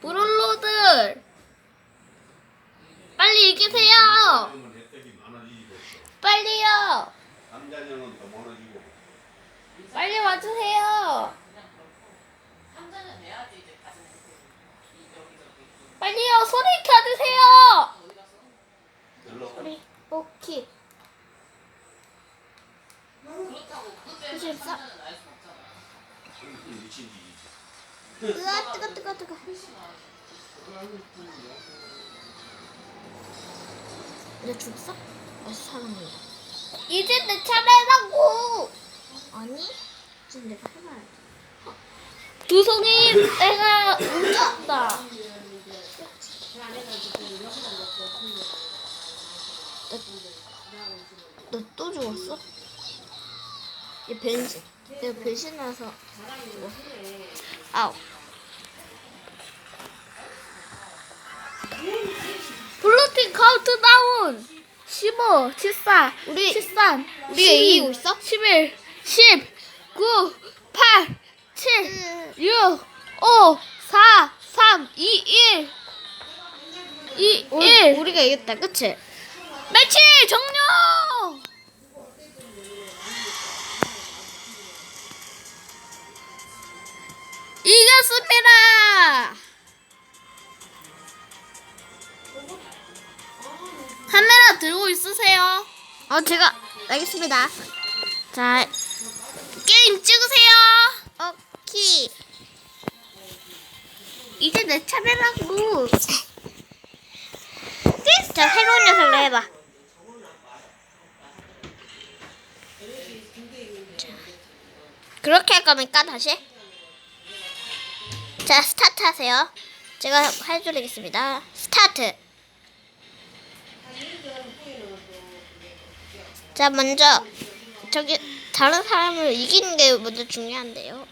브롤로드 빨리 이기세요. 빨리요. 빨리 와주세요. 빨리요. 소리 켜주세요. 없잖아. 미친 짓이지 으아 뜨거 뜨거 뜨거. 이제 죽었어? 아 사랑한다. 이제 내 차례라고. 아니? 지금 내가 해봐야지. 두송이 내가 움직였다. 너또 죽었어? 얘 변신. 내가 변신해서 죽었어. 아우. 블루팀 카운트다운 15, 14, 우리 13, 우리가 이기고 있어? 11, 10, 9, 8, 7, 6, 5, 4, 3, 2, 1. 2, 우리, 1. 우리가 이겼다, 그치? 매치 종료! 이겼습니다! 들고 있으세요. 어, 제가, 알겠습니다. 자, 게임 찍으세요. 오키. 이제 내 차례라고. 자, 새로운 녀석로 해봐. 자, 그렇게 할 겁니까, 다시? 자, 스타트 하세요. 제가 해드리겠습니다. 스타트. 자, 먼저, 저기, 다른 사람을 이기는 게 먼저 중요한데요.